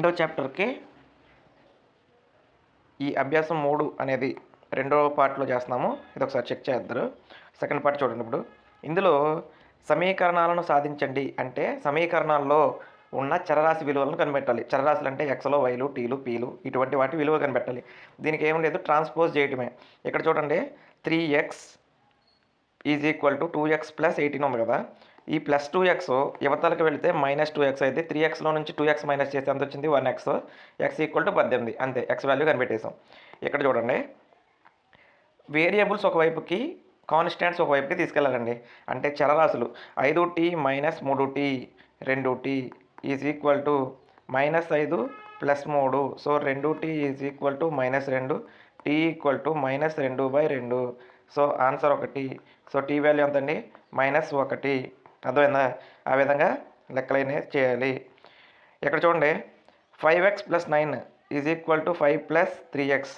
రెండో చాప్టర్కి ఈ అభ్యాసం మూడు అనేది రెండో పార్ట్లో చేస్తున్నాము. ఇది ఒకసారి చెక్ చేద్దరు. సెకండ్ పార్ట్ చూడండి ఇప్పుడు. ఇందులో సమీకరణాలను సాధించండి అంటే సమీకరణాల్లో ఉన్న చరరాశి విలువలను కనిపెట్టాలి. చరరాశులు అంటే ఎక్స్లో వైలు టీలు పీలు ఇటువంటి వాటి విలువ కనిపెట్టాలి. దీనికి ఏం లేదు ట్రాన్స్పోజ్ చేయటమే. ఇక్కడ చూడండి three x is equal to two x plus eighteen ఉంది కదా. ఈ ప్లస్ టూ ఎక్స్ యువతలకు వెళితే మైనస్ టూ ఎక్స్ అయితే త్రీ ఎక్స్లో నుంచి టూ ఎక్స్ మైనస్ చేస్తే ఎంత వచ్చింది? One x x equal to పద్దెనిమిది. అంతే ఎక్స్ వాల్యూ కనిపెట్టేసాం ఇక్కడ చూడండి. వేరియబుల్స్ ఒకవైపుకి కాన్స్టాంట్స్ ఒకవైపుకి తీసుకెళ్ళాలండి అంటే చరరాశులు ఐదు టీ మైనస్ మూడు టీ రెండు t is equal to minus ఐదు ప్లస్ మూడు. సో రెండు t is equal to minus రెండు. టీ ఈక్వల్ టు మైనస్ రెండు బై రెండు. సో ఆన్సర్ ఒకటి. సో టీ వాల్యూ ఎంత అండి మైనస్ ఒకటి. అర్థమైందా? ఆ విధంగా లెక్కలైన చేయాలి. ఇక్కడ చూడండి five x plus nine is equal to five plus three x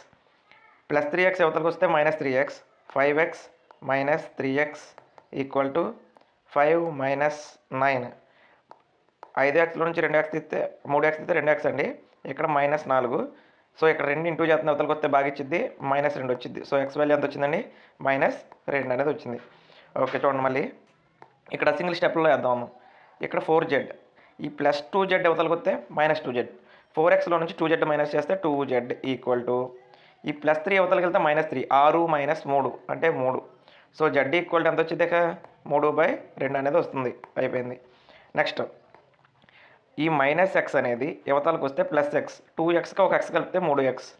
plus three x యువతలకు వస్తే minus three x five x minus three x equal to five minus nine ఐదు ఎక్స్లో నుంచి రెండు ఎక్స్ తీస్తే మూడు ఎక్స్ తీస్తే రెండు ఎక్స్ అండి. ఇక్కడ మైనస్ నాలుగు. సో ఇక్కడ రెండు ఇంటూ చేస్తున్న అవతలకి వస్తే బాగా ఇచ్చింది మైనస్ రెండు వచ్చింది సో ఎక్స్ వాల్యూ ఎంత వచ్చిందండి? మైనస్ రెండు అనేది వచ్చింది. ఓకే చూడండి మళ్ళీ. ఇక్కడ సింగిల్ స్టెప్లో వేద్దాము ఇక్కడ ఫోర్ జెడ్ ఈ ప్లస్ టూ జెడ్ అవతలకి వస్తే మైనస్ టూ జెడ్ ఫోర్ ఎక్స్లో నుంచి టూ జెడ్ మైనస్ చేస్తే టూ జెడ్ ఈక్వల్ టు ఈ ప్లస్ త్రీ అవతలకి వెళ్తే మైనస్ త్రీ ఆరు మైనస్ మూడు అంటే మూడు. సో జెడ్ ఈక్వల్ టు ఎంత వచ్చింది ఇక? మూడు బై రెండు అనేది వస్తుంది. అయిపోయింది. నెక్స్ట్ ఈ మైనస్ ఎక్స్ అనేది యువతలకు వస్తే ప్లస్ ఎక్స్ టూ ఎక్స్కి ఒక ఎక్స్ కలిపితే మూడు ఎక్స్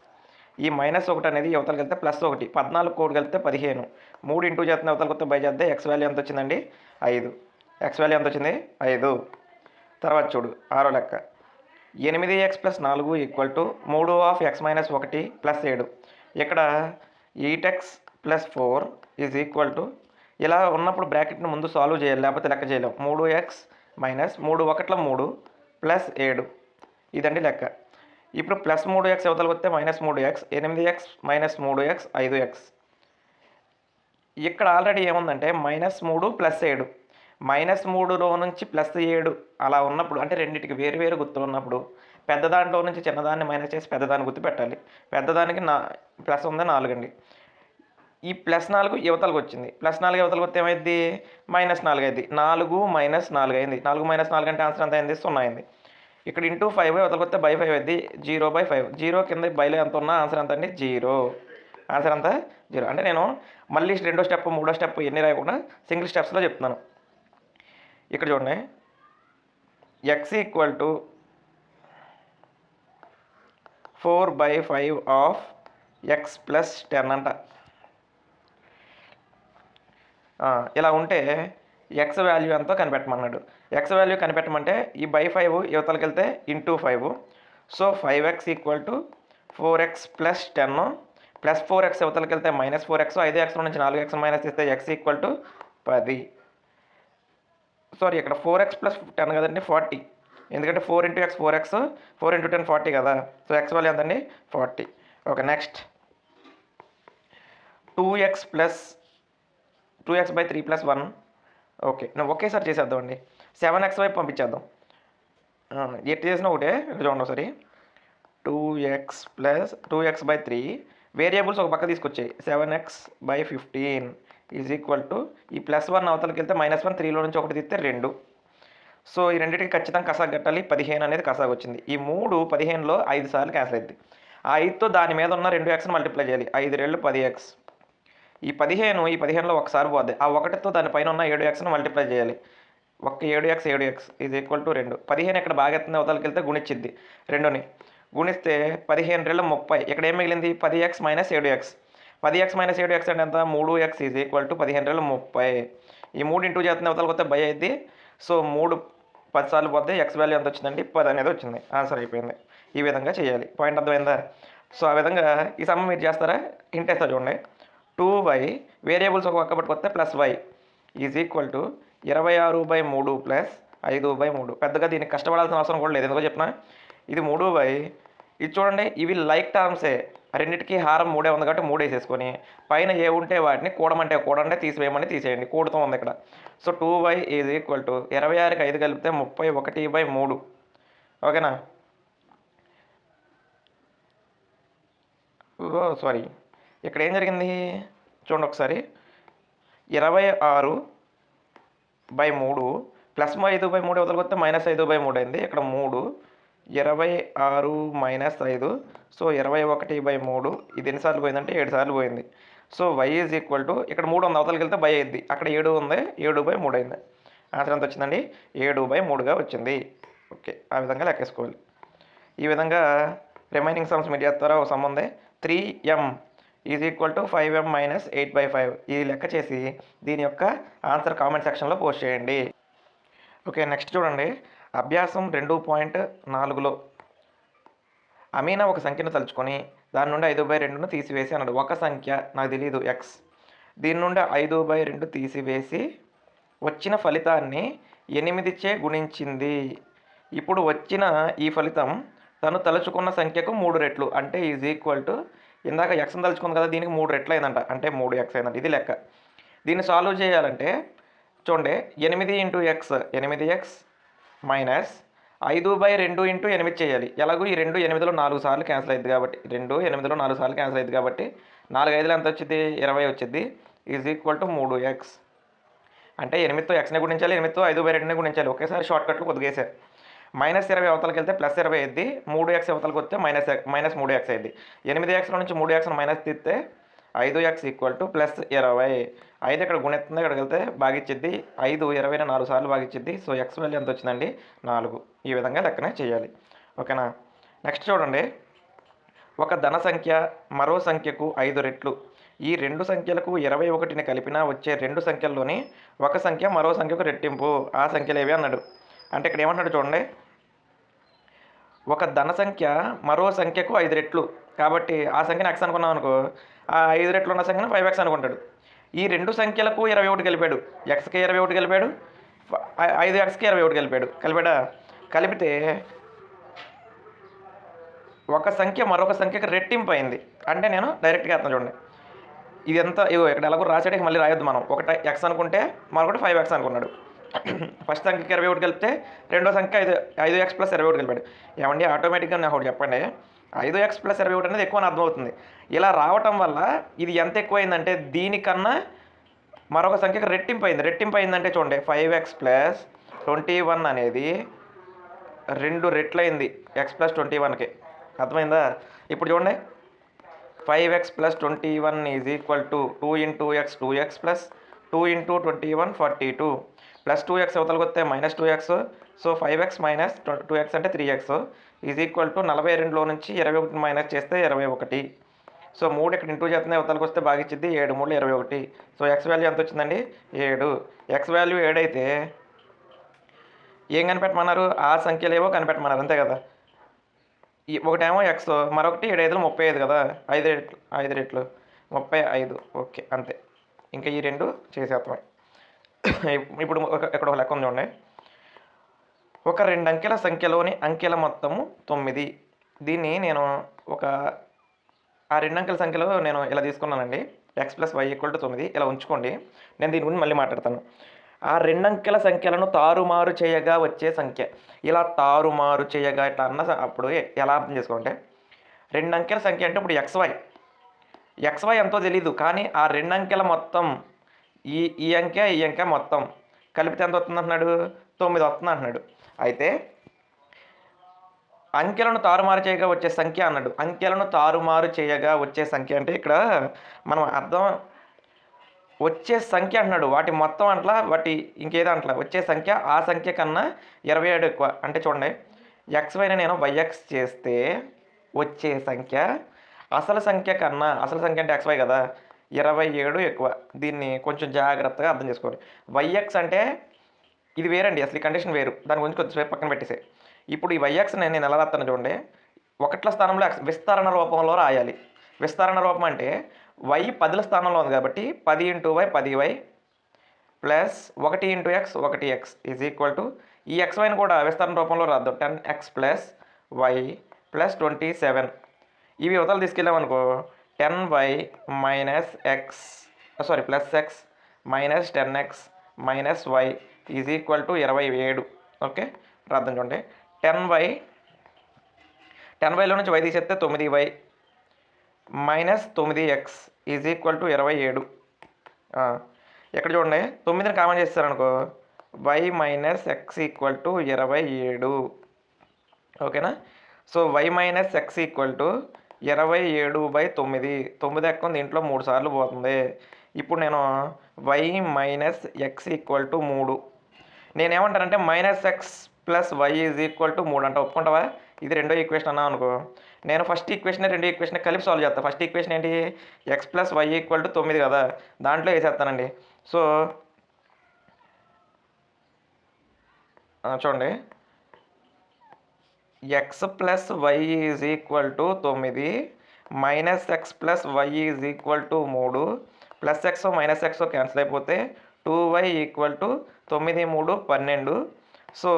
ఈ మైనస్ ఒకటి అనేది యువతలకు వెళ్తే ప్లస్ ఒకటి పద్నాలుగు కోడ్ కలిపితే పదిహేను. మూడు ఇంటూ చేస్తున్న యువతలకు వస్తే బై చేస్తే ఎక్స్ వాల్యూ ఎంత వచ్చిందండి? ఐదు. ఎక్స్ వాల్యూ ఎంత వచ్చింది? ఐదు. తర్వాత చూడు ఆరో లెక్క. ఎనిమిది ఎక్స్ ప్లస్ నాలుగు ఈక్వల్ టు మూడు ఆఫ్ ఎక్స్ మైనస్ ఒకటి ప్లస్ ఏడు. ఇక్కడ eight x plus four is equal to ఇలా ఉన్నప్పుడు బ్రాకెట్ని ముందు సాల్వ్ చేయాలి లేకపోతే లెక్క చేయలేం. మూడు ఎక్స్ మైనస్ మూడు ఒకట్ల మూడు ప్లస్ ఏడు. ఇదండి లెక్క. ఇప్పుడు ప్లస్ మూడు ఎక్స్ అవతలకు వస్తే మైనస్ మూడు ఎక్స్ ఎనిమిది ఎక్స్ మైనస్ మూడు ఎక్స్ ఐదు ఎక్స్. ఇక్కడ ఆల్రెడీ ఏముందంటే మైనస్ మూడు ప్లస్ ఏడు. మైనస్ మూడులో నుంచి ప్లస్ ఏడు అలా ఉన్నప్పుడు అంటే రెండింటికి వేరు వేరు గుర్తులు ఉన్నప్పుడు పెద్ద దాంట్లో నుంచి చిన్నదాన్ని మైనస్ చేసి పెద్దదాన్ని గుర్తు పెట్టాలి పెద్దదానికి నా ప్లస్ ఉంది నాలుగు అండి ఈ ప్లస్ నాలుగు యువతలకు వచ్చింది. ప్లస్ నాలుగు యువతలకు వస్తే ఏమైంది మైనస్ నాలుగు అయింది నాలుగు మైనస్ నాలుగు అయింది నాలుగు మైనస్ నాలుగు అంటే ఆన్సర్ ఎంత అయింది? సున్నా అయింది. ఇక్కడ ఇంటూ ఫైవ్ వదలకొస్తే బై ఫైవ్ అయింది జీరో బై ఫైవ్ జీరో కింద బైలో ఎంత ఉన్నా ఆన్సర్ ఎంత అండి? జీరో ఆన్సర్ అంతా జీరో అంటే నేను మళ్ళీ రెండో స్టెప్ మూడో స్టెప్ ఎన్ని రాయకుండా సింగిల్ స్టెప్స్లో చెప్తున్నాను. ఇక్కడ చూడండి. X equal to four by five of x plus ten అంట. ఇలా ఉంటే ఎక్స్ వాల్యూ ఎంతో కనిపెట్టమన్నాడు. ఎక్స్ వాల్యూ కనిపెట్టమంటే ఈ బై ఫైవ్ యువతలకి వెళ్తే into five so five x equal to four x plus ten plus four x యువతలకి వెళ్తే మైనస్ ఫోర్ ఎక్స్ ఐదు x నుంచి నాలుగు ఎక్స్ మైనస్ ఇస్తే ఎక్స్ ఈక్వల్ టు పది. సారీ ఇక్కడ ఫోర్ ఎక్స్ ప్లస్ టెన్ కదండి ఫార్టీ ఎందుకంటే four into x four x four into ten forty కదా. సో ఎక్స్ వాల్యూ ఎంతండి? Forty okay next two x plus two x by three plus one okay. నువ్వు ఒకేసారి చేసేద్దామండి. Seven X వైపు పంపించేద్దాం. ఆ, చేసినా ఒకటే చూడండి ఒకసారి two x plus two x by three. Variables ఒక పక్క తీసుకొచ్చాయి. Seven x by fifteen is equal to ఈ ప్లస్ వన్ అవతలకి వెళ్తే మైనస్ వన్ త్రీలో నుంచి ఒకటి తీస్తే రెండు. సో ఈ రెండింటికి ఖచ్చితంగా కసాగ కట్టాలి. పదిహేను అనేది కసాగ వచ్చింది. ఈ మూడు పదిహేనులో ఐదు సార్లు క్యాన్సిల్ అయింది ఆ ఐదుతో దాని మీద ఉన్న రెండు ఎక్స్ని మల్టిప్లై చేయాలి. ఐదు రెండు పది ఎక్స్. ఈ పదిహేను ఈ పదిహేనులో ఒకసారి పోద్ది. ఆ ఒకటితో దానిపైన ఉన్న ఏడు ఎక్స్ను మల్టిప్లై చేయాలి. ఒక్క ఏడు ఎక్స్ ఏడు ఎక్స్ ఇది ఈక్వల్ టు రెండు. పదిహేను ఇక్కడ బాగా ఎత్తుంది? అవతలకి వెళ్తే గుణించిద్ది రెండుని. గుణిస్తే పదిహేను రెండు ముప్పై. ఇక్కడ ఏం మిగిలింది? పది ఎక్స్ మైనస్ ఏడు ఎక్స్ పది ఎక్స్ మైనస్ ఏడు ఎక్స్ అంటే ఎంత? మూడు ఎక్స్ ఈజ్ ఈక్వల్ టు పదిహేను రెండు ముప్పై. ఈ మూడు ఇంటూ చేస్తున్న అవతలకి వస్తే భయ అయింది సో మూడు పది సార్లు పోతే ఎక్స్ వాల్యూ ఎంత వచ్చిందండి? పది అనేది వచ్చింది. ఆన్సర్ అయిపోయింది. ఈ విధంగా చేయాలి. పాయింట్ అర్థమైందా? సో ఆ విధంగా ఈ సమ్మ మీరు చేస్తారా? ఇంటేస్తా చూడండి. టూ వై వేరియబుల్స్ ఒక పక్క పట్టుకొస్తే plus y is equal to ఇరవై ఆరు బై మూడు ప్లస్ ఐదు బై మూడు. పెద్దగా దీనికి కష్టపడాల్సిన అవసరం కూడా లేదు. ఎందుకో చెప్పిన ఇది మూడు బై ఇది చూడండి ఇవి లైక్ టర్మ్సే. రెండింటికి హారం మూడే ఉంది కాబట్టి మూడు వేసేసుకొని పైన ఏ ఉంటే వాటిని కూడమంటే కూడంటే తీసివేయమని తీసేయండి. కూడుతూ ఉంది ఇక్కడ. So two by is equal to ఇరవై ఆరుకి ఐదు కలిపితే ముప్పై ఒకటి బై మూడు. ఓకేనా? Oh sorry. ఇక్కడ ఏం జరిగింది? చూడండి ఒకసారి. ఇరవై ఆరు బై మూడు ప్లస్ ఐదు బై మూడు వదిలిపోతే మైనస్ ఐదు బై మూడు అయింది. ఇక్కడ మూడు ఇరవై ఆరు మైనస్ ఐదు. సో ఇరవై ఒకటి బై మూడు ఇది ఎన్నిసార్లు పోయిందంటే ఏడు సార్లు పోయింది. So y is equal to ఇక్కడ మూడు ఉంది అవతలకి వెళ్తే బై అయింది. అక్కడ ఏడు ఉంది ఏడు బై మూడు అయింది. ఆన్సర్ ఎంత వచ్చిందండి? ఏడు బై మూడుగా వచ్చింది. ఓకే ఆ విధంగా లెక్కేసుకోవాలి. ఈ విధంగా రిమైనింగ్ సమ్స్ మీడియా ద్వారా ఒక సమ్ ఉంది. Three m is equal to five m minus eight by five ఇది లెక్క చేసి దీని యొక్క ఆన్సర్ కామెంట్ సెక్షన్లో పోస్ట్ చేయండి. ఓకే నెక్స్ట్ చూడండి. అభ్యాసం రెండు పాయింట్ నాలుగులో అమీనా ఒక సంఖ్యను తలుచుకొని దాని నుండి ఐదు బై రెండును తీసివేసి అన్నాడు. ఒక సంఖ్య నాకు తెలియదు ఎక్స్ దీని నుండి ఐదు బై రెండు తీసివేసి వచ్చిన ఫలితాన్ని ఎనిమిదిచే గుణించింది. ఇప్పుడు వచ్చిన ఈ ఫలితం తను తలుచుకున్న సంఖ్యకు మూడు రెట్లు అంటే ఈజ్ ఈక్వల్ టు ఇందాక ఎక్స్ని తలుచుకుంది కదా దీనికి మూడు రెట్లు అయిందంట. అంటే మూడు ఎక్స్ అయిందంట. ఇది లెక్క. దీన్ని సాల్వ్ చేయాలంటే చూడండి ఎనిమిది ఇంటూ ఎక్స్ ఎనిమిది ఎక్స్ మైనస్ ఐదు బై రెండు ఇంటూ ఎనిమిది చేయాలి. ఎలాగో ఈ రెండు ఎనిమిదిలో నాలుగు సార్లు క్యాన్సిల్ అయింది కాబట్టి రెండు ఎనిమిదిలో నాలుగు సార్లు క్యాన్సిల్ అయింది కాబట్టి నాలుగు ఐదులో ఎంత వచ్చింది ఇరవై వచ్చింది ఈజ్ ఈక్వల్ టు మూడు ఎక్స్ అంటే ఎనిమిదితో ఎక్స్ని గుణించాలి ఎనిమిదితో ఐదు బై రెండుని గుణించాలి. ఒకేసారి షార్ట్ కట్లు కొద్దిగేసారు. మైనస్ ఇరవై అవతలకి వెళ్తే ప్లస్ ఇరవై అయింది మూడు ఎక్స్ అవతలకి వస్తే మైనస్ మైనస్ మూడు ఎక్స్ అయింది ఎనిమిది ఎక్స్లో నుంచి మూడు ఎక్స్ మైనస్ తీస్తే ఐదు ఎక్స్ ఈక్వల్ టు ప్లస్ ఇరవై. ఐదు ఇక్కడ గుణెత్తుంది ఇక్కడికి వెళ్తే బాగిచ్చిద్ది ఐదు ఇరవైన నాలుగు సార్లు బాగిచ్చిద్ది సో ఎక్స్ వాల్యూ ఎంత వచ్చిందండి? నాలుగు. ఈ విధంగా లెక్కనే చేయాలి. ఓకేనా? నెక్స్ట్ చూడండి. ఒక ధన సంఖ్య మరో సంఖ్యకు ఐదు రెట్లు. ఈ రెండు సంఖ్యలకు ఇరవై ఒకటిని కలిపినా వచ్చే రెండు సంఖ్యల్లోని ఒక సంఖ్య మరో సంఖ్యకు రెట్టింపు. ఆ సంఖ్యలు ఏవి అన్నాడు. అంటే ఇక్కడ ఏమంటున్నాడు చూడండి. ఒక ధన సంఖ్య మరో సంఖ్యకు ఐదు రెట్లు. కాబట్టి ఆ సంఖ్యను ఎక్స్ అనుకున్నాం అనుకో ఆ ఐదు రెట్లు ఉన్న సంఖ్యను ఫైవ్ ఎక్స్ అనుకుంటాడు. ఈ రెండు సంఖ్యలకు ఇరవై ఒకటి కలిపాడు. ఎక్స్కి ఇరవై ఒకటి కలిపాడు. ఐదు ఎక్స్కి ఇరవై ఒకటి కలిపాడు. కలిపాడా? కలిపితే ఒక సంఖ్య మరొక సంఖ్యకి రెట్టింపు అయింది. అంటే నేను డైరెక్ట్గా వేస్తాను చూడండి. ఇది ఎంత ఇగో ఇక్కడ ఎలాగో రాసేటకి మళ్ళీ రాయొద్దు మనం. ఒకటి ఎక్స్ అనుకుంటే మరొకటి ఫైవ్ ఎక్స్ అనుకున్నాడు. ఫస్ట్ సంఖ్యకి ఇరవై ఒకటి కలిపితే రెండో సంఖ్య ఐదు ఐదు ఎక్స్ ప్లస్ ఇరవై ఒకటి కలిపాడు. ఏమండి ఆటోమేటిక్గా నాకు ఒకటి చెప్పండి. ఐదు ఎక్స్ ప్లస్ ఇరవై ఒకటి అనేది ఎక్కువ అని అర్థమవుతుంది. ఇలా రావటం వల్ల ఇది ఎంత ఎక్కువైందంటే దీనికన్నా మరొక సంఖ్యకు రెట్టింపు అయింది. రెట్టింపు అయిందంటే చూడండి five x plus twenty one అనేది రెండు రెట్లయింది ఎక్స్ ప్లస్ ట్వంటీ వన్కి అర్థమైందా? ఇప్పుడు చూడండి five x plus twenty one is equal to two into x two x plus two into twenty one forty two plus two x అవతలకి వస్తే minus two x. So five x minus two x అంటే three x. Is equal to నలభై రెండులో నుంచి ఇరవై ఒకటి minus చేస్తే ఇరవై ఒకటి. సో మూడు ఇక్కడ ఇంటూ చేస్తుంది అవతలకి వస్తే బాగిచ్చింది ఏడు మూడు ఇరవై ఒకటి. సో ఎక్స్ వాల్యూ ఎంత వచ్చిందండి? ఏడు. ఎక్స్ వాల్యూ ఏడైతే ఏం కనిపెట్టమన్నారు? ఆ సంఖ్యలు ఏవో కనిపెట్టమన్నారు అంతే కదా? ఈ ఒకటేమో ఎక్స్ మరొకటి ఏడు ఐదులు ముప్పై ఐదు కదా? ఐదు రెట్లు ఐదు రేట్లు. ముప్పై ఐదు ఓకే అంతే. ఇంకా ఈ రెండు చేసేస్తాం ఇప్పుడు ఒక ఇక్కడ ఒక లెక్క ఉంది చూడండి. ఒక రెండు అంకెల సంఖ్యలోని అంకెల మొత్తము తొమ్మిది. దీన్ని నేను ఒక ఆ రెండు అంకెల సంఖ్యలో నేను ఇలా తీసుకున్నానండి. X plus y equal to తొమ్మిది. ఇలా ఉంచుకోండి. నేను దీని గురించి మళ్ళీ మాట్లాడతాను. ఆ రెండు అంకెల సంఖ్యలను తారుమారు చేయగా వచ్చే సంఖ్య. ఇలా తారుమారు చేయగా ఇట్లా అన్న అప్పుడు ఎలా అర్థం చేసుకుంటే రెండు అంకెల సంఖ్య అంటే ఇప్పుడు ఎక్స్ వై ఎక్స్ వై ఎంతో తెలీదు. కానీ ఆ రెండు అంకెల మొత్తం ఈ ఈ అంకె ఈ అంకె మొత్తం. కలిపితే ఎంత వస్తుంది అంటున్నాడు? తొమ్మిది వస్తుంది అంటున్నాడు. అయితే అంకెలను తారుమారు చేయగా వచ్చే సంఖ్య అన్నాడు. అంకెలను తారుమారు చేయగా వచ్చే సంఖ్య అంటే ఇక్కడ మనం అర్థం వచ్చే సంఖ్య అంటున్నాడు. వాటి మొత్తం అంట్లా వాటి ఇంకేదో అంట్లా. వచ్చే సంఖ్య ఆ సంఖ్య కన్నా ఇరవై ఏడు ఎక్కువ. అంటే చూడండి ఎక్స్ వైన నేను వైఎక్స్ చేస్తే వచ్చే సంఖ్య అసలు సంఖ్య కన్నా అసలు సంఖ్య అంటే ఎక్స్ వై కదా. ఇరవై ఏడు ఎక్కువ. దీన్ని కొంచెం జాగ్రత్తగా అర్థం చేసుకోవాలి. వైఎక్స్ అంటే ఇది వేరండి అసలు ఈ కండిషన్ వేరు. దాని గురించి కొద్దిసేపు పక్కన పెట్టేసే ఇప్పుడు ఈ వైఎక్స్ నేను నేను ఎలా రాస్తాను చూడండి. ఒకట్ల స్థానంలో విస్తరణ రూపంలో రాయాలి. విస్తరణ రూపం అంటే వై పదుల స్థానంలో ఉంది కాబట్టి పది ఇంటూ వై పది వై ప్లస్ ఒకటి ఇంటూ ఎక్స్ ఒకటి ఎక్స్ ఈజ్ ఈక్వల్ టు ఈ ఎక్స్ వైని కూడా విస్తరణ రూపంలో రాద్దు. Ten x plus y plus twenty seven. ఇవి ఉతలు తీసుకెళ్ళామనుకో ten y minus x sorry plus x minus ten x minus y is equal to ఇరవై ఏడు. ఓకే? రాద్దాం చూడండి. టెన్ వై టెన్ వైలో నుంచి వై తీసేస్తే తొమ్మిది వై మైనస్ తొమ్మిది ఎక్స్ ఈజ్ ఈక్వల్ టు ఇరవై ఏడు. ఇక్కడ చూడండి. తొమ్మిదిని common చేస్తారనుకో y minus x equal to ఇరవై ఏడు. ఓకేనా? So y minus x equal to ఇరవై ఏడు బై తొమ్మిది. తొమ్మిది ఎక్క దీంట్లో మూడు సార్లు పోతుంది. ఇప్పుడు నేను y minus x equal to మూడు. నేనేమంటానంటే minus x plus y is equal to మూడు అంటే. ఒప్పుకుంటావా? ఇది రెండో ఈక్వేషన్ అన్నా అనుకో. నేను ఫస్ట్ ఈక్వేషన్ రెండు ఈక్వేషన్ కలిపి సాల్వ్ చేస్తాను ఫస్ట్ ఈక్వేషన్ ఏంటి? X plus y equal to తొమ్మిది కదా. దాంట్లో వేసేస్తానండి సో చూడండి. X plus y is equal to తొమ్మిది minus x plus y is equal to మూడు plus x minus x cancel అయిపోతే టూ వై ఈక్వల్ టు తొమ్మిది మూడు పన్నెండు. So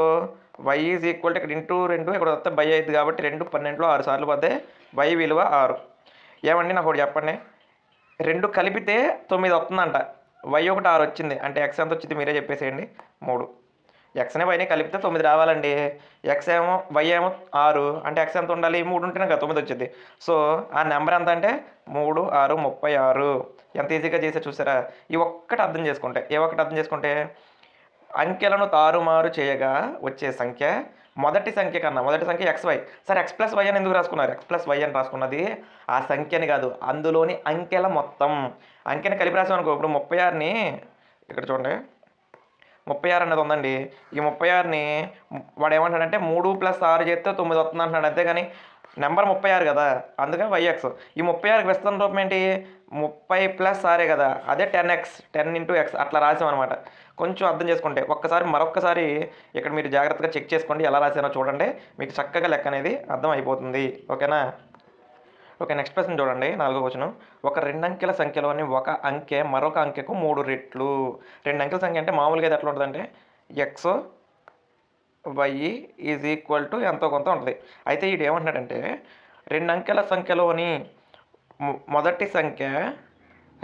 y is equal to ఇక్కడ ఇంటూ రెండు ఇక్కడ వస్తే బై అయింది కాబట్టి రెండు పన్నెండులో ఆరు సార్లు పోతే వై విలువ ఆరు. ఏమండి నాకు ఒకటి చెప్పండి? రెండు కలిపితే తొమ్మిది వస్తుందంట. వై ఒకటి ఆరు వచ్చింది. అంటే ఎక్స్ ఎంత వచ్చింది మీరే చెప్పేసేయండి. మూడు. ఎక్స్ని వైని కలిపితే తొమ్మిది రావాలండి. ఎక్స్ ఏమో వై ఏమో ఆరు. అంటే ఎక్స్ ఎంత ఉండాలి? మూడు ఉంటేనే కదా తొమ్మిది వచ్చింది. సో ఆ నెంబర్ ఎంత అంటే మూడు ఆరు ముప్పై ఆరు. ఎంత ఈజీగా చేసే చూసారా? ఈ ఒక్కటి అర్థం చేసుకుంటే ఏ ఒక్కటి అర్థం చేసుకుంటే? అంకెలను తారుమారు చేయగా వచ్చే సంఖ్య మొదటి సంఖ్య కన్నా మొదటి సంఖ్య x y sir x plus y అని ఎందుకు రాసుకున్నారు? ఎక్స్ ప్లస్ వై అని రాసుకున్నది ఆ సంఖ్యని కాదు అందులోని అంకెల మొత్తం. అంకెని కలిపి రాసాం అనుకో ఇప్పుడు ముప్పై ఆరుని ఇక్కడ చూడండి. ముప్పై ఆరు అనేది ఉందండి. ఈ ముప్పై ఆరుని వాడు ఏమంటాడంటే మూడు ప్లస్ ఆరు చేస్తే తొమ్మిది వస్తుంది అంటున్నాడు. అంతేగాని నెంబర్ ముప్పై ఆరు కదా. అందుకే వైఎక్స్ ఈ ముప్పై ఆరుకి విస్తరణ రూపం ఏంటి? ముప్పై ప్లస్ ఆరే కదా. అదే ten x. Ten into x. అట్లా రాసాం అనమాట కొంచెం అర్థం చేసుకుంటే ఒక్కసారి మరొక్కసారి ఇక్కడ మీరు జాగ్రత్తగా చెక్ చేసుకోండి. ఎలా రాసానో చూడండి. మీకు చక్కగా లెక్క అనేది అర్థం అయిపోతుంది. ఓకేనా? ఓకే నెక్స్ట్ ప్రశ్న చూడండి నాలుగో వచనం ఒక రెండు అంకెల సంఖ్యలోని ఒక అంకె మరొక అంకెకు మూడు రెట్లు. రెండు అంకెల సంఖ్య అంటే మామూలుగా ఇది ఎట్లా ఉంటుందంటే x y is equal to ఎంతో కొంత ఉంటుంది. అయితే ఇది ఏమంటున్నాడంటే రెండు అంకెల సంఖ్యలోని మొదటి సంఖ్య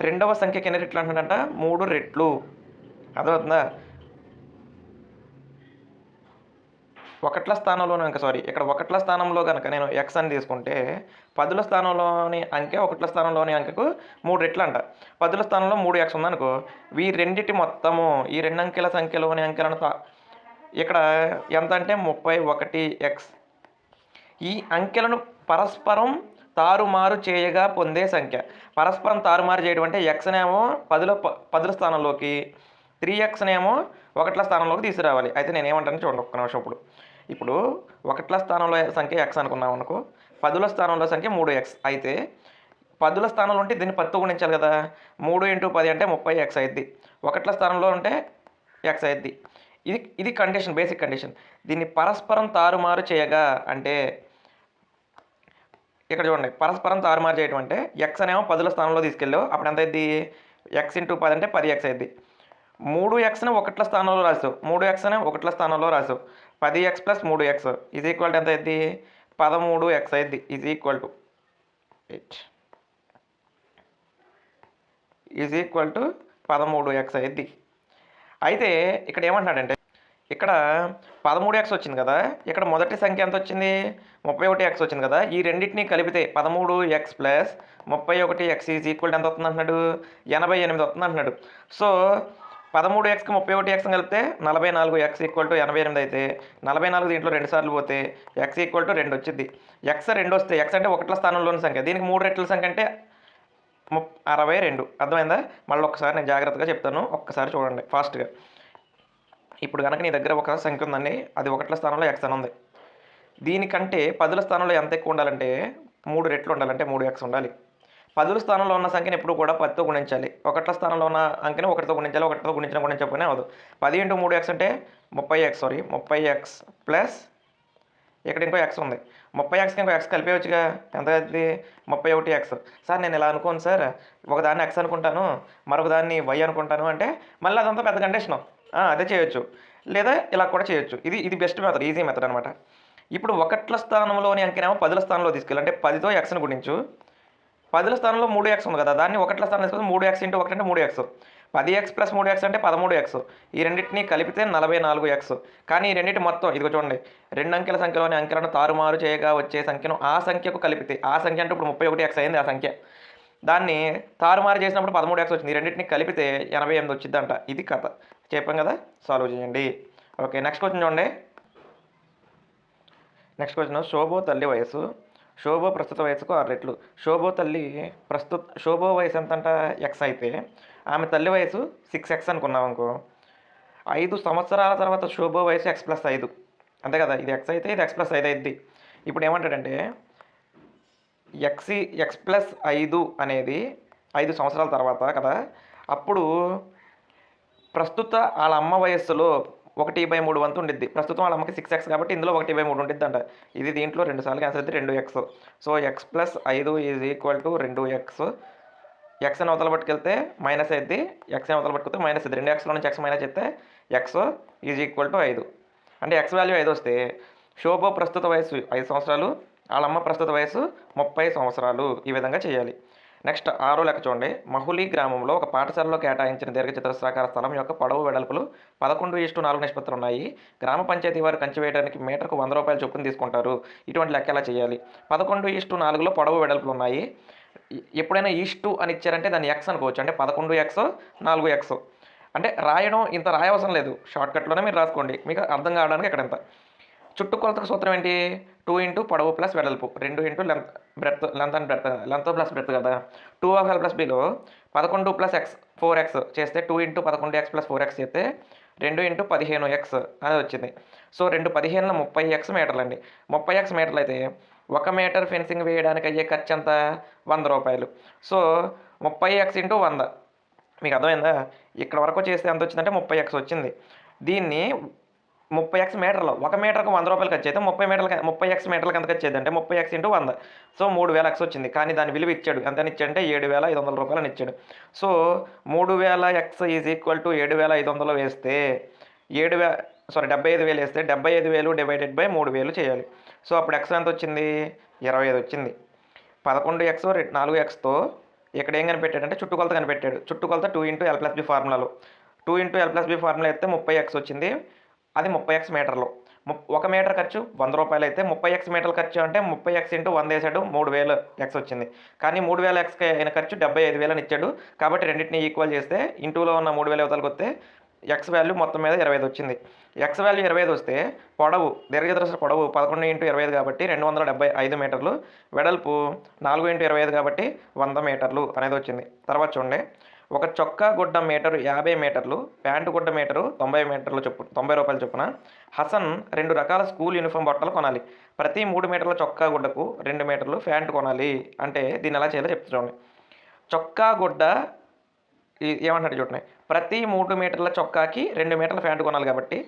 రెండవ సంఖ్యకి ఎన్ని రెట్లు అంటున్నాడంట? మూడు రెట్లు. అర్థమవుతుందా? ఒకట్ల స్థానంలో ఇంకా సారీ ఇక్కడ ఒకట్ల స్థానంలో కనుక నేను ఎక్స్ అని తీసుకుంటే పదుల స్థానంలోని అంకె ఒకట్ల స్థానంలోని అంకెకు మూడు రెట్లు అంట పదుల స్థానంలో మూడు ఎక్స్ ఉందనుకో ఈ రెండిటి మొత్తము ఈ రెండు అంకెల సంఖ్యలోని అంకెలను ఇక్కడ ఎంత అంటే ముప్పై ఒకటి ఎక్స్ ఈ అంకెలను పరస్పరం తారుమారు చేయగా పొందే సంఖ్య. పరస్పరం తారుమారు చేయడం అంటే ఎక్స్నేమో పదుల ప- పదుల స్థానంలోకి త్రీ ఎక్స్నేమో ఒకట్ల స్థానంలోకి తీసుకురావాలి. అయితే నేను ఏమంటాను చూడండి ఒక్క నిమిషం ఇప్పుడు. ఇప్పుడు ఒకట్ల స్థానంలో సంఖ్య ఎక్స్ అనుకున్నాం అనుకో పదుల స్థానంలో సంఖ్య మూడు ఎక్స్ అయితే పదుల స్థానంలో ఉంటే దీన్ని పత్తు గుణించాలి కదా. మూడు ఇంటూ పది అంటే ముప్పై ఎక్స్ అయింది ఒకట్ల స్థానంలో ఉంటే ఎక్స్ అయింది ఇది ఇది కండిషన్ బేసిక్ కండిషన్ దీన్ని పరస్పరం తారుమారు చేయగా అంటే ఇక్కడ చూడండి పరస్పరం తారుమారు చేయడం అంటే ఎక్స్ అనేమో పదుల స్థానంలో తీసుకెళ్ళావు అప్పుడు ఎంత అయింది ఎక్స్ ఇంటూ పది అంటే పది ఎక్స్ అయింది మూడు ఎక్స్ని ఒకట్ల స్థానంలో రాసావు. మూడు ఎక్స్ అనే ఒకట్ల స్థానంలో రాసావు. పది ఎక్స్ ప్లస్ మూడు ఎక్స్ ఈజ్ ఈక్వల్ టు ఎంత అయింది? పదమూడు ఎక్స్ అయింది. Is equal to eight is equal to పదమూడు ఎక్స్ అయింది. అయితే ఇక్కడ ఏమంటున్నాడంటే ఇక్కడ పదమూడు ఎక్స్ వచ్చింది కదా? ఇక్కడ మొదటి సంఖ్య ఎంత వచ్చింది? ముప్పై ఒకటి ఎక్స్ వచ్చింది కదా? ఈ రెండింటిని కలిపితే పదమూడు ఎక్స్ ప్లస్ ముప్పై ఒకటి ఎక్స్ ఈజ్ ఈక్వల్ ఎంత వస్తుంది అంటున్నాడు ఎనభై ఎనిమిది వస్తుంది అంటున్నాడు సో పదమూడు ఎక్స్కి ముప్పై ఒకటి ఎక్స్ కలిపితే నలభై నాలుగు ఎక్స్ ఈక్వల్ టు ఎనభై ఎనిమిది అయితే నలభై నాలుగు దీంట్లో రెండు సార్లు పోతే ఎక్స్ ఈక్వల్ టు రెండు వచ్చింది ఎక్స్ రెండు వస్తే ఎక్స్ అంటే ఒకట్ల స్థానంలోని సంఖ్య. దీనికి మూడు రెట్ల సంఖ్య అంటే అరవై రెండు. అర్థమైందా? మళ్ళీ ఒక్కసారి నేను జాగ్రత్తగా చెప్తాను. ఒక్కసారి చూడండి ఫాస్ట్గా. ఇప్పుడు కనుక నీ దగ్గర ఒక సంఖ్య ఉందండి. అది ఒకట్ల స్థానంలో ఎక్స్ అని ఉంది. దీనికంటే పదుల స్థానంలో ఎంత ఎక్కువ ఉండాలంటే మూడు రెట్లు ఉండాలంటే మూడు ఎక్స్ ఉండాలి. పదుల స్థానంలో ఉన్న సంఖ్యను ఎప్పుడు కూడా పదితో గుణించాలి. ఒకట్ల స్థానంలో ఉన్న అంకెని ఒకటితో గుణించాలి ఒకటితో గుణించిన గుణించకపోయినా అవదు పది ఇంటూ మూడు ఎక్స్ అంటే ముప్పై ఎక్స్ సారీ ముప్పై ఎక్స్ ప్లస్ ఇక్కడ ఇంకో ఎక్స్ ఉంది. ముప్పై ఎక్స్కి ఇంకో ఎక్స్ కలిపేయచ్చుగా. ఎంత అవుతుంది ముప్పై ఒకటి ఎక్స్. సార్ నేను ఇలా అనుకోను సార్. ఒకదాన్ని ఎక్స్ అనుకుంటాను మరొక దాన్ని వై అనుకుంటాను అంటే మళ్ళీ అదంతా పెద్ద కండిషను. అదే చేయొచ్చు. లేదా ఇలా కూడా చేయొచ్చు. ఇది ఇది బెస్ట్ మెథడ్ ఈజీ మెథడ్ అనమాట ఇప్పుడు ఒకట్ల స్థానంలోని అంకెనేమో పదుల స్థానంలో తీసుకెళ్ళి అంటే పదితో ఎక్స్ను గుణించు. పదుల స్థానంలో మూడు ఎక్స్ ఉంది కదా దాన్ని ఒకట్ల స్థానం తీసుకొని మూడు ఎక్స్ ఇంటూ ఒకటి అంటే మూడు ఎక్స్ పది ఎక్స్ ప్లస్ మూడు ఎక్స్ అంటే పదమూడు ఎక్స్ ఈ రెండింటిని కలిపితే నలభై నాలుగు ఎక్స్ కానీ ఈ రెండింటి మొత్తం ఇదిగో చూడండి రెండు అంకెల సంఖ్యలోని అంకెలను తారుమారు చేయగా వచ్చే సంఖ్యను ఆ సంఖ్యకు కలిపితే ఆ సంఖ్య అంటే ఇప్పుడు ముప్పై ఒకటి ఎక్స్ అయింది ఆ సంఖ్య. దాన్ని తారుమారు చేసినప్పుడు పదమూడు ఎక్స్ వచ్చింది ఈ రెండింటిని కలిపితే ఎనభై ఎనిమిది వచ్చిందంట. ఇది కథ. చెప్పాం కదా సాల్వ్ చేయండి. ఓకే నెక్స్ట్ క్వశ్చన్ చూడండి. నెక్స్ట్ క్వశ్చన్ శోభో తల్లి వయసు శోభో ప్రస్తుత వయసుకు ఆరు రెట్లు శోభో తల్లి ప్రస్తుత శోభో వయసు ఎంతంట? ఎక్స్ అయితే. ఆమె తల్లి వయసు సిక్స్ ఎక్స్ అనుకున్నాం అనుకో. ఐదు సంవత్సరాల తర్వాత శోభో వయసు ఎక్స్ ప్లస్ ఐదు. అంతే కదా? ఇది ఎక్స్ అయితే ఇది ఎక్స్ ప్లస్ ఐదు అయింది ఇప్పుడు ఏమంటాడంటే ఎక్స్ ఎక్స్ ప్లస్ ఐదు అనేది ఐదు సంవత్సరాల తర్వాత కదా? అప్పుడు ప్రస్తుత వాళ్ళ అమ్మ వయస్సులో ఒకటి బై మూడు వంతు ఉండిద్ది. ప్రస్తుతం వాళ్ళ అమ్మకి సిక్స్ ఎక్స్ కాబట్టి ఇందులో ఒకటి బై మూడు ఉండిద్ది అంట ఇది దీంట్లో రెండు సార్లు క్యాన్సర్ అయితే రెండు ఎక్స్ సో ఎక్స్ ప్లస్ ఐదు ఈజ్ ఈక్వల్ టు రెండు ఎక్స్ ఎక్స్ అని అవతల పట్టుకెళ్తే మైనస్ అయింది ఎక్స్ అని అవతల పట్టుకెళ్తే మైనస్ అయింది రెండు ఎక్స్లో నుంచి ఎక్స్ మైనస్ చేస్తే ఎక్స్ ఈజ్ ఈక్వల్ టు ఐదు. అంటే ఎక్స్ వాల్యూ ఐదు వస్తే శోభ ప్రస్తుత వయసు ఐదు సంవత్సరాలు వాళ్ళ అమ్మ ప్రస్తుత వయసు ముప్పై సంవత్సరాలు ఈ విధంగా చేయాలి. నెక్స్ట్ ఆరో లెక్క చూడండి. మహులీ గ్రామంలో ఒక పాఠశాలలో కేటాయించిన దీర్ఘచతురస్రాకార స్థలం యొక్క పొడవు వెడల్పులు పదకొండు ఇష్టు నాలుగు నిష్పత్తులు ఉన్నాయి. గ్రామ పంచాయతీ వారు కంచి వేయడానికి మీటర్కు వంద రూపాయలు చొప్పున తీసుకుంటారు. ఇటువంటి లెక్క ఎలా చేయాలి? పదకొండు ఇష్టు నాలుగులో పొడవు వెడల్పులు ఉన్నాయి. ఎప్పుడైనా ఈస్టు అని ఇచ్చారంటే దాన్ని ఎక్స్ అనుకోవచ్చు. అంటే పదకొండు ఎక్స్ నాలుగు ఎక్స్. అంటే రాయడం ఇంత రాయవసరం లేదు. షార్ట్కట్లోనే మీరు రాసుకోండి. మీకు అర్థం కావడానికి ఇక్కడ ఎంత చుట్టుకొలతకు సూత్రం ఏంటి? టూ ఇంటూ పొడవు ప్లస్ వెడల్పు. రెండు into length breadth length and breadth length plus breadth కదా. టూ ఆఫ్ ఎల్ ప్లస్ బిలో పదకొండు ప్లస్ ఎక్స్ ఫోర్ ఎక్స్ చేస్తే టూ ఇంటూ పదకొండు ఎక్స్ ప్లస్ ఫోర్ ఎక్స్ చేస్తే రెండు ఇంటూ పదిహేను ఎక్స్ అనేది వచ్చింది. సో రెండు పదిహేనులో ముప్పై ఎక్స్ మీటర్లు అండి ముప్పై ఎక్స్ మీటర్లు అయితే ఒక మీటర్ ఫెన్సింగ్ వేయడానికి అయ్యే ఖర్చు ఎంత వంద రూపాయలు. సో ముప్పై ఎక్స్ ఇంటూ వంద. మీకు అర్థమైందా? ఇక్కడ వరకు చేస్తే ఎంత వచ్చిందంటే ముప్పై ఎక్స్ వచ్చింది. దీన్ని ముప్పై ఎక్స్ మీటర్లో. ఒక మీటర్కు వంద రూపాయలు ఖర్చు అయితే ముప్పై మీటర్లకి ముప్పై ఎక్స్ మీటర్లకి ఎంత ఖర్చు అంటే ముప్పై ఎక్స్ ఇంటూ వంద. సో మూడు వేల ఎక్స్ వచ్చింది. కానీ దాని విలువ ఇచ్చాడు. ఎంత ఇచ్చాడంటే ఏడు వేల ఐదు వందల రూపాయలు ఇచ్చాడు. సో మూడు వేల ఎక్స్ ఈజ్ ఈక్వల్ టు ఏడు వేల ఐదు వందలు వేస్తే ఏడు వే సారీ డెబ్బై ఐదు వేలు వేస్తే డెబ్బై ఐదు వేలు డివైడెడ్ బై మూడు వేలు చేయాలి. సో అప్పుడు ఎక్స్ ఎంత వచ్చింది? ఇరవై ఐదు వచ్చింది. పదకొండు ఎక్స్ నాలుగు ఎక్స్తో ఇక్కడ ఏం కనిపెట్టాడంటే చుట్టుకొలత కనిపెట్టాడు. చుట్టుకొలత two into l plus b ఫార్ములాలో two into l plus b formula అయితే ముప్పై ఎక్స్ వచ్చింది. అది ముప్పై ఎక్స్ మీటర్లు. ఒక మీటర్ ఖర్చు వంద రూపాయలు అయితే ముప్పై ఎక్స్ మీటర్ల ఖర్చు అంటే ముప్పై ఎక్స్ ఇంటూ వంద వేసాడు మూడు వేలు ఎక్స్ వచ్చింది. కానీ మూడు వేల ఎక్స్కి అయిన ఖర్చు డెబ్బై ఐదు వేలని ఇచ్చాడు. కాబట్టి రెండింటిని ఈక్వల్ చేస్తే ఇంటూలో ఉన్న మూడు వేల అవతలకి వస్తే ఎక్స్ వాల్యూ మొత్తం మీద ఇరవై ఐదు వచ్చింది. ఎక్స్ వాల్యూ ఇరవై ఐదు వస్తే పొడవు దీర్ఘచతురస్ర పొడవు పదకొండు ఇంటూ ఇరవై ఐదు కాబట్టి రెండు వందల డెబ్బై ఐదు మీటర్లు. వెడల్పు నాలుగు ఇంటూ ఇరవై ఐదు కాబట్టి వంద మీటర్లు అనేది వచ్చింది. తర్వాత చూడండి. ఒక చొక్కా గుడ్డ మీటరు యాభై మీటర్లు ప్యాంటు గుడ్డ మీటరు తొంభై మీటర్లు చొప్పు తొంభై రూపాయలు చొప్పున. హసన్ రెండు రకాల స్కూల్ యూనిఫామ్ బట్టలు కొనాలి. ప్రతి మూడు మీటర్ల చొక్కా గుడ్డకు రెండు మీటర్లు ప్యాంటు కొనాలి. అంటే దీన్ని ఎలా చేయాలో చెప్తా చూడండి. చొక్కా గుడ్డ ఏమంటాడు చూడండి. ప్రతి మూడు మీటర్ల చొక్కాకి రెండు మీటర్ల ప్యాంటు కొనాలి కాబట్టి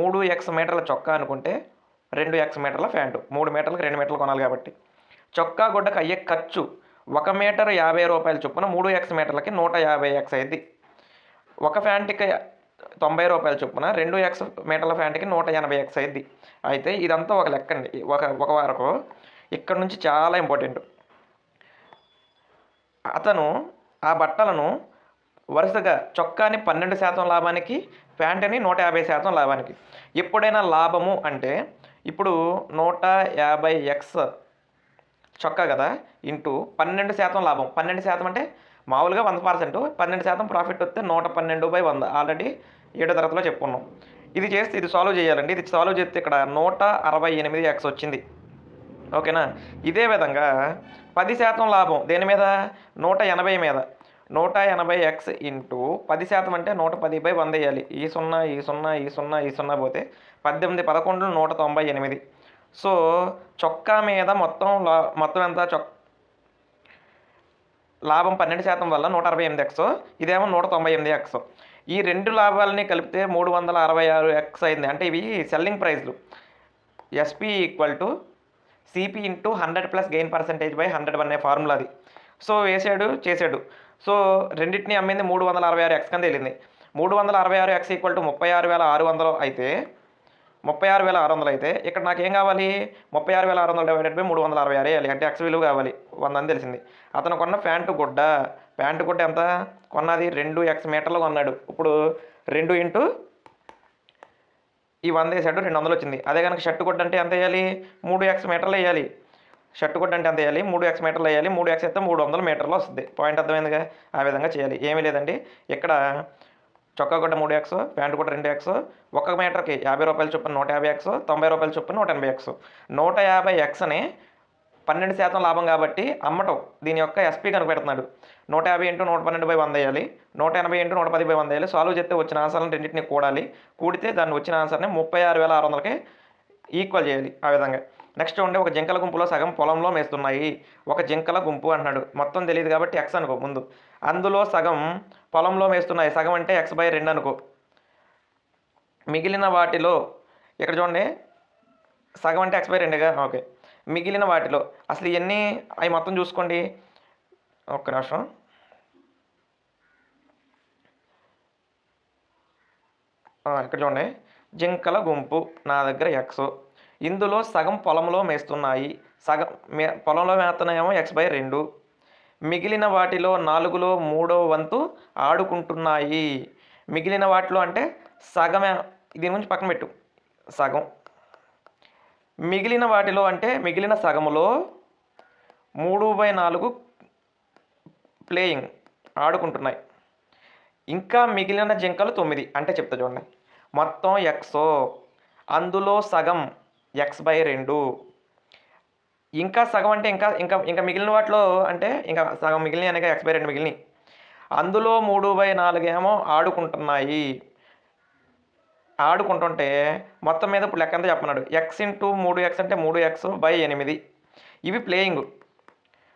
మూడు ఎక్స్ మీటర్ల చొక్కా అనుకుంటే రెండు ఎక్స్ మీటర్ల ప్యాంటు మూడు మీటర్లకు రెండు మీటర్లు కొనాలి కాబట్టి. చొక్కా గుడ్డకు అయ్యే ఖర్చు ఒక మీటర్ యాభై రూపాయల చొప్పున మూడు ఎక్స్ మీటర్లకి నూట యాభై ఎక్స్ అయింది. ఒక ఫ్యాంట్కి తొంభై రూపాయల చొప్పున రెండు ఎక్స్ మీటర్ల ఫ్యాంట్కి నూట ఎనభై ఎక్స్ అయింది. అయితే ఇదంతా ఒక లెక్క అండి. ఒక ఒక వరకు ఇక్కడ నుంచి చాలా ఇంపార్టెంట్. అతను ఆ బట్టలను వరుసగా చొక్కాని పన్నెండు శాతం లాభానికి ప్యాంటుని నూట యాభై శాతం లాభానికి. ఎప్పుడైనా లాభము అంటే ఇప్పుడు నూట యాభై ఎక్స్ చొక్కా కదా ఇంటూ పన్నెండు శాతం లాభం. పన్నెండు శాతం అంటే మామూలుగా వంద పర్సెంట్. పన్నెండు శాతం ప్రాఫిట్ వస్తే నూట పన్నెండు బై వంద. ఆల్రెడీ ఏడో తరగతిలో చెప్పుకున్నాం. ఇది చేస్తే ఇది సాల్వ్ చేయాలండి. ఇది సాల్వ్ చేస్తే ఇక్కడ నూట అరవై ఎనిమిది ఎక్స్ వచ్చింది. ఓకేనా? ఇదే విధంగా పది శాతం లాభం. దేని మీద? నూట ఎనభై మీద. నూట ఎనభై ఎక్స్ ఇంటూ పది శాతం అంటే నూట పది బై వంద వేయాలి. ఈ సున్నా ఈ సున్నా ఈ సున్నా ఈ సున్నా పోతే పద్దెనిమిది పదకొండు నూట తొంభై ఎనిమిది. సో చొక్కా మీద మొత్తం లా మొత్తం ఎంత చొక్ లాభం పన్నెండు శాతం వల్ల నూట అరవై ఎనిమిది ఎక్స్ ఇదేమో నూట తొంభై ఎనిమిది ఎక్స్ ఈ రెండు లాభాలని కలిపితే మూడు వందల అరవై ఆరు ఎక్స్ అయింది. అంటే ఇవి selling ప్రైస్లు SP equal to CP into hundred plus gain percentage by hundred one అనే ఫార్ములా అది. సో వేసాడు చేసాడు. సో రెండింటిని అమ్మింది మూడు వందల అరవై ఆరు ఎక్స్ కింద వెళ్ళింది. మూడు వందల అరవై ఆరు ఎక్స్ ఈక్వల్ టు ముప్పై ఆరు వేల ఆరు వందలు అయితే ముప్పై ఆరు వేల ఆరు వందలు అయితే ఇక్కడ నాకు ఏం కావాలి? ముప్పై ఆరు వేల ఆరు వందలు డివైడెడ్ బై మూడు వందల అరవై ఆరు వేయాలి. అంటే ఎక్స్ విలువ కావాలి. వంద అని తెలిసింది. అతను కొన్న ప్యాంటు గుడ్డ. ప్యాంటు గుడ్డ ఎంత? కొన్నది రెండు ఎక్స్ మీటర్లు కొన్నాడు. ఇప్పుడు రెండు ఇంటూ ఈ వంద వేసాడు. రెండు వందలు వచ్చింది. అదే కనుక షర్ట్ గుడ్డ అంటే ఎంత వేయాలి? మూడు ఎక్స్ మీటర్లు వేయాలి. షర్ట్ గుడ్డ అంటే ఎంత వేయాలి? మూడు ఎక్స్ మీటర్లు వేయాలి. మూడు ఎక్స్ అయితే మూడు వందల మీటర్లు వస్తుంది. పాయింట్ అర్థమైందిగా? ఆ విధంగా చేయాలి. ఏమీ లేదండి. ఇక్కడ చొక్కా గుడ్డ మూడు ఎక్స్ ప్యాంటు గుడ్డ రెండు ఎక్స్ ఒక మీటర్కి యాభై రూపాయలు చొప్పున నూట యాభై ఎక్స్ తొంభై రూపాయలు చొప్పున నూట ఎనభై ఎక్స్ నూట యాభై ఎక్స్ని పన్నెండు శాతం లాభం కాబట్టి అమ్మటం దీని యొక్క ఎస్పీ కనిపెడుతున్నాడు నూట యాభై ఇంటూ నూట పన్నెండు బై వంద వేయాలి. నూట ఎనభై ఇంటూ నూట పది బై వంద వేయాలి. సాల్వ్ చేస్తే వచ్చిన ఆన్సర్లను రెండింటిని కూడాలి. కూడితే దాన్ని వచ్చిన ఆన్సర్ని ముప్పై ఆరు వేల ఆరు వందలకి ఈక్వల్ చేయాలి ఆ విధంగా. నెక్స్ట్ ఉండే ఒక జింకల గుంపులో సగం పొలంలో మేస్తున్నాయి. ఒక జింకల గుంపు అంటున్నాడు. మొత్తం తెలియదు కాబట్టి ఎక్స్ అనుకో ముందు. అందులో సగం పొలంలో మేస్తున్నాయి సగం అంటే ఎక్స్ బై రెండు అనుకో. మిగిలిన వాటిలో ఇక్కడ చూడండి సగం అంటే ఎక్స్ బై రెండుగా ఓకే. మిగిలిన వాటిలో అసలు ఇవన్నీ అవి మొత్తం చూసుకోండి. ఒక్క నిమిషం. ఇక్కడ చూడండి. జింకల గుంపు నా దగ్గర ఎక్స్. ఇందులో సగం పొలంలో మేస్తున్నాయి. సగం మే పొలంలో మేస్తున్నాయేమో ఎక్స్ బై రెండు. మిగిలిన వాటిలో నాలుగులో మూడో వంతు ఆడుకుంటున్నాయి. మిగిలిన వాటిలో అంటే సగమే దీని గురించి పక్కన పెట్టు. సగం. మిగిలిన వాటిలో అంటే మిగిలిన సగములో మూడు బై నాలుగు ప్లేయింగ్ ఆడుకుంటున్నాయి. ఇంకా మిగిలిన జింకలు తొమ్మిది. అంటే చెప్తా చూడండి. మొత్తం ఎక్సో అందులో సగం ఎక్స్ బై రెండు. ఇంకా సగం అంటే ఇంకా ఇంకా ఇంకా మిగిలిన వాటిలో అంటే ఇంకా సగం మిగిలిన అనగా ఎక్స్ బై రెండు అందులో మూడు బై నాలుగేమో ఆడుకుంటున్నాయి. ఆడుకుంటుంటే మొత్తం మీద ఇప్పుడు లెక్క అంతా చెప్పన్నాడు ఎక్స్ ఇంటూ మూడు ఎక్స్ అంటే మూడు ఎక్స్ బై ఎనిమిది. ఇవి ప్లేయింగ్.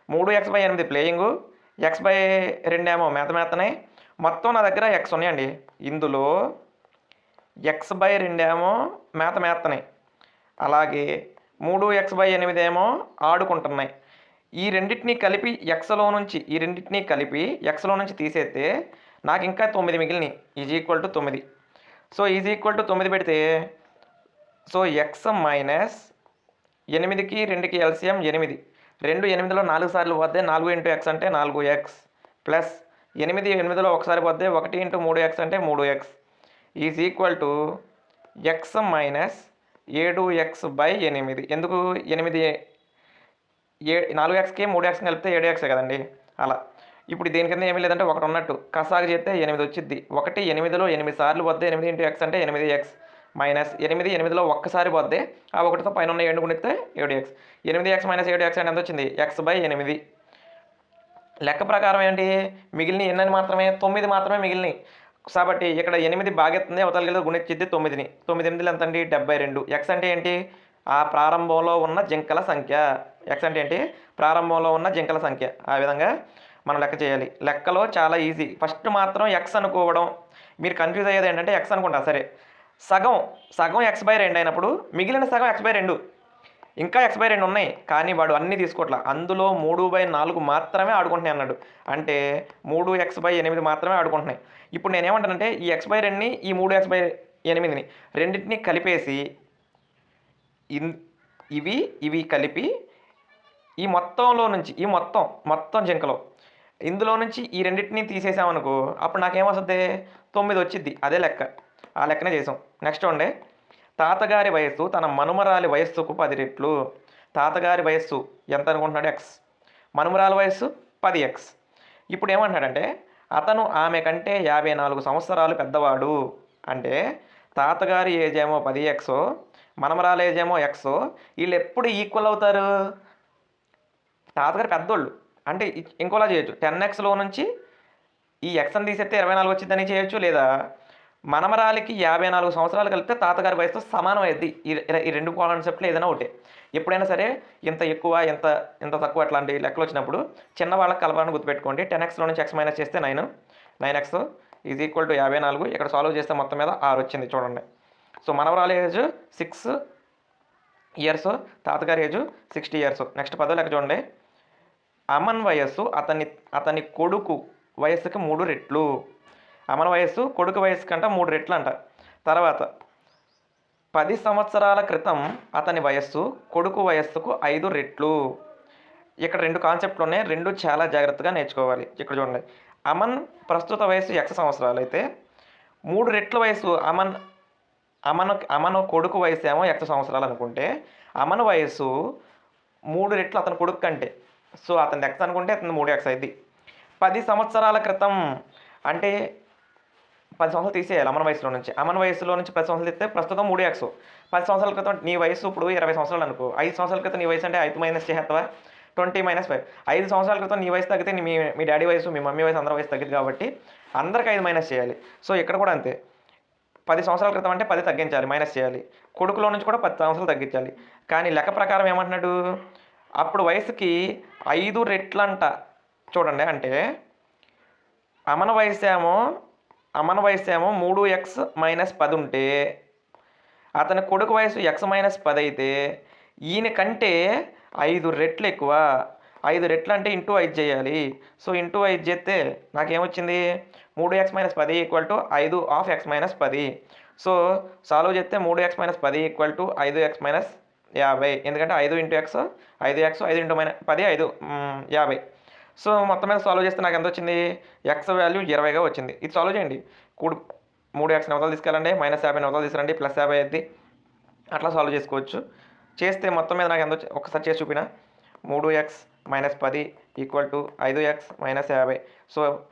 మూడు ఎక్స్ బై ఎనిమిది ప్లేయింగ్. ఎక్స్ బై రెండేమో మేత మేతనాయి మొత్తం నా దగ్గర ఎక్స్ ఉన్నాయండి. ఇందులో ఎక్స్ బై రెండేమో మేత మేతనే. అలాగే మూడు ఎక్స్ బై ఎనిమిది ఏమో ఆడుకుంటున్నాయి. ఈ రెండింటినీ కలిపి ఎక్స్లో నుంచి ఈ రెండింటినీ కలిపి ఎక్స్లో నుంచి తీసేస్తే నాకు ఇంకా తొమ్మిది మిగిలినాయి. ఈజ్ ఈక్వల్ టు తొమ్మిది. సో ఈజ్ ఈక్వల్ టు తొమ్మిది పెడితే సో ఎక్స్ మైనస్ ఎనిమిదికి రెండుకి ఎల్సిఎం ఎనిమిది. రెండు ఎనిమిదిలో నాలుగు సార్లు పోతే నాలుగు ఇంటూ ఎక్స్ అంటే నాలుగు ఎక్స్ ప్లస్ ఎనిమిది ఎనిమిదిలో ఒకసారి పోతే ఒకటి ఇంటూ మూడు ఎక్స్ అంటే మూడు x is equal to x minus ఏడు ఎక్స్ బై ఎనిమిది. ఎందుకు ఎనిమిది? ఏ నాలుగు ఎక్స్కి మూడు ఎక్స్ కలిపితే ఏడు ఎక్స్ కదండి. అలా. ఇప్పుడు దీని కింద ఏమీ లేదంటే ఒకటి ఉన్నట్టు. కసాగు చేస్తే ఎనిమిది వచ్చింది ఒకటి ఎనిమిదిలో ఎనిమిది సార్లు పోతే ఎనిమిది ఇంటూ ఎక్స్ అంటే ఎనిమిది ఎక్స్ మైనస్ ఎనిమిది ఎనిమిదిలో ఒక్కసారి పోద్ది ఆ ఒకటితో పైన ఉన్న ఏడు గుణిస్తే ఏడు ఎక్స్. ఎనిమిది ఎక్స్ మైనస్ ఏడు ఎక్స్ అంటే ఎంత వచ్చింది ఎక్స్ బై ఎనిమిది. లెక్క ప్రకారం ఏంటి? మిగిలిన ఎన్నని మాత్రమే? తొమ్మిది మాత్రమే మిగిలినాయి. కాబట్టి ఇక్కడ ఎనిమిది బాగెత్తుంది అవతల గెలిచి గుణించిద్ది తొమ్మిదిని. తొమ్మిది ఎనిమిదిలు ఎంత అండి డెబ్బై రెండు. ఎక్స్ అంటే ఏంటి? ఆ ప్రారంభంలో ఉన్న జింకల సంఖ్య. ఎక్స్ అంటే ఏంటి? ప్రారంభంలో ఉన్న జింకల సంఖ్య. ఆ విధంగా మనం లెక్క చేయాలి. లెక్కలో చాలా ఈజీ. ఫస్ట్ మాత్రం ఎక్స్ అనుకోవడం. మీరు కన్ఫ్యూజ్ అయ్యేది ఏంటంటే ఎక్స్ అనుకుంటా. సరే. సగం. సగం ఎక్స్ బై రెండు అయినప్పుడు మిగిలిన సగం ఎక్స్ బై రెండు. ఇంకా ఎక్స్పైర్ రెండు ఉన్నాయి. కానీ వాడు అన్నీ తీసుకోవట్లా అందులో మూడు బై నాలుగు మాత్రమే ఆడుకుంటున్నాయి అన్నాడు. అంటే మూడు ఎక్స్ బై ఎనిమిది మాత్రమే ఆడుకుంటున్నాయి. ఇప్పుడు నేను ఏమంటానంటే ఈ ఎక్స్పైర్ బై రెండుని ఈ మూడు ఎక్స్ బై ఎనిమిదిని రెండింటిని కలిపేసి ఇన్ ఇవి ఇవి కలిపి ఈ మొత్తంలో నుంచి ఈ మొత్తం మొత్తం జింకలో ఇందులో నుంచి ఈ రెండింటిని తీసేసామనుకో అప్పుడు నాకేమొస్తుంది తొమ్మిది వచ్చిద్ది. అదే లెక్క. ఆ లెక్కనే చేసాం. నెక్స్ట్ ఉండే తాతగారి వయస్సు తన మనుమరాలి వయస్సుకు పది రెట్లు. తాతగారి వయస్సు ఎంత అనుకుంటున్నాడు? ఎక్స్ మనుమరాలి వయస్సు పది ఎక్స్ ఇప్పుడు ఏమంటున్నాడంటే అతను ఆమె కంటే యాభై నాలుగు సంవత్సరాలు పెద్దవాడు. అంటే తాతగారి ఏజ్ ఏమో పది ఎక్స్ మనమరాలు ఏజ్ ఏమో ఎక్స్ వీళ్ళు ఎప్పుడు ఈక్వల్ అవుతారు? తాతగారు పెద్దోళ్ళు. అంటే ఇంకోలా చేయొచ్చు. టెన్ ఎక్స్లో నుంచి ఈ ఎక్స్ని తీసేస్తే ఇరవై నాలుగు వచ్చిందని చేయొచ్చు లేదా? మనమరాలికి యాభై నాలుగు సంవత్సరాలు కలిపితే తాతగారి వయసుతో సమానం అయింది ఈ రెండు కాన్సెప్ట్లు ఏదైనా ఒకటే. ఎప్పుడైనా సరే ఇంత ఎక్కువ ఎంత ఇంత తక్కువ అట్లాంటి లెక్కలు వచ్చినప్పుడు చిన్న వాళ్ళకి కలపాలని గుర్తుపెట్టుకోండి. టెన్ ఎక్స్లో నుంచి ఎక్స్ మైనస్ చేస్తే nine. Nine x is equal to యాభై నాలుగు. ఇక్కడ సాల్వ్ చేస్తే మొత్తం మీద ఆరు వచ్చింది చూడండి. సో మనవరాలి ఏజ్ సిక్స్ ఇయర్స్ తాతగారి ఏజ్ సిక్స్టీ ఇయర్స్. నెక్స్ట్ పదో లెక్క చూడండి. అమన్ వయస్సు అతని అతని కొడుకు వయస్సుకి మూడు రెట్లు. అమల వయస్సు కొడుకు వయస్సు కంటే మూడు రెట్లు అంట. తర్వాత పది సంవత్సరాల క్రితం అతని వయస్సు కొడుకు వయస్సుకు ఐదు రెట్లు. ఇక్కడ రెండు కాన్సెప్ట్లు ఉన్నాయి రెండు చాలా జాగ్రత్తగా నేర్చుకోవాలి. ఇక్కడ చూడండి అమన్ ప్రస్తుత వయసు ఎక్స్ సంవత్సరాలు అయితే మూడు రెట్ల వయసు అమన్ అమన్ అమను కొడుకు వయసు ఏమో ఎక్స్ సంవత్సరాలు అనుకుంటే అమను వయసు మూడు రెట్లు అతని కొడుకు కంటే. సో అతని ఎక్స్ అనుకుంటే అతను మూడు ఎక్స్ అయింది. పది సంవత్సరాల క్రితం అంటే పది సంవత్సరాలు తీసేయాలి అమన వయసులో నుంచి. అమన వయసులో నుంచి పది సంవత్సరాలు తీస్తే ప్రస్తుతం మూడు ఎక్స్ పది సంవత్సరాల క్రితం నీ వయసు ఇప్పుడు ఇరవై సంవత్సరాలు అనుకో. ఐదు సంవత్సరాల క్రితం నీ వయసు అంటే ఐదు మైనస్ చేస్తావా? ట్వంటీ మైనస్ ఫైవ్ ఐదు సంవత్సరాల క్రితం నీ వయసు తగ్గితే మీ మీ డాడీ వయసు మీ మమ్మీ వయసు అందరి వయసు తగ్గింది కాబట్టి అందరికి ఐదు మైనస్ చేయాలి. సో ఇక్కడ కూడా అంతే. పది సంవత్సరాల క్రితం అంటే పది తగ్గించాలి మైనస్ చేయాలి. కొడుకులో నుంచి కూడా పది సంవత్సరాలు తగ్గించాలి. కానీ లెక్క ప్రకారం ఏమంటున్నాడు? అప్పుడు వయసుకి ఐదు రెట్లంట. చూడండి అంటే అమన వయసు ఏమో అమన వయసు ఏమో మూడు ఎక్స్ మైనస్ పది ఉంటే అతని కొడుకు వయసు ఎక్స్ మైనస్ పది అయితే ఈయన కంటే ఐదు రెట్లు ఎక్కువ. ఐదు రెట్లు అంటే ఇంటూ ఐదు చేయాలి. సో ఇంటూ ఐదు చేస్తే నాకేమొచ్చింది? మూడు ఎక్స్ మైనస్ పది ఈక్వల్ టు ఐదు ఆఫ్ ఎక్స్ మైనస్ పది. సో సాల్వ్ చేస్తే మూడు ఎక్స్ మైనస్ పది ఈక్వల్ టు ఐదు ఎక్స్ మైనస్ యాభై. ఎందుకంటే ఐదు ఇంటూ ఎక్స్ ఐదు ఎక్స్ ఐదు ఇంటూ మైనస్ పది ఐదు యాభై. సో మొత్తం మీద సాల్వ్ చేస్తే నాకు ఎంత వచ్చింది ఎక్స్ వాల్యూ ఇరవైగా వచ్చింది. ఇది సాల్వ్ చేయండి. కూడు మూడు ఎక్స్ నవతలు తీసుకెళ్ళండి మైనస్ యాభై నవతలు తీసుకురండి ప్లస్ యాభై అయింది అట్లా సాల్వ్ చేసుకోవచ్చు. చేస్తే మొత్తం మీద నాకు ఎంత వచ్చి ఒకసారి చేసి చూపిన. మూడు ఎక్స్ మైనస్ పది ఈక్వల్ టు ఐదు ఎక్స్ మైనస్ యాభై. సో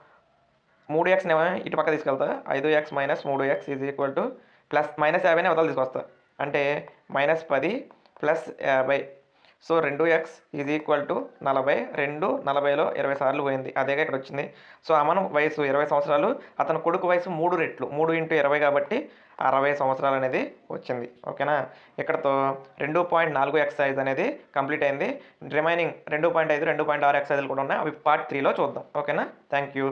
మూడు ఎక్స్ నేమో ఇటు పక్క తీసుకెళ్తా. ఐదు ఎక్స్ మైనస్ మూడు x is equal to plus minus యాభై అవతల తీసుకొస్తా. అంటే మైనస్ పది ప్లస్ యాభై. సో రెండు ఎక్స్ ఈజ్ ఈక్వల్ టు నలభై రెండు నలభైలో ఇరవై సార్లు పోయింది. అదేగా ఇక్కడ వచ్చింది సో అమను వయసు ఇరవై సంవత్సరాలు అతని కొడుకు వయసు మూడు రెట్లు. మూడు ఇంటూ ఇరవై కాబట్టి అరవై సంవత్సరాలు అనేది వచ్చింది. ఓకేనా ఇక్కడతో రెండు పాయింట్ నాలుగు ఎక్సైజ్ అనేది కంప్లీట్ అయింది. రిమైనింగ్ రెండు పాయింట్ ఐదు రెండు పాయింట్ ఆరు ఎక్సైజ్లు కూడా ఉన్నాయి. అవి పార్ట్ త్రీలో చూద్దాం. ఓకేనా థ్యాంక్ యూ.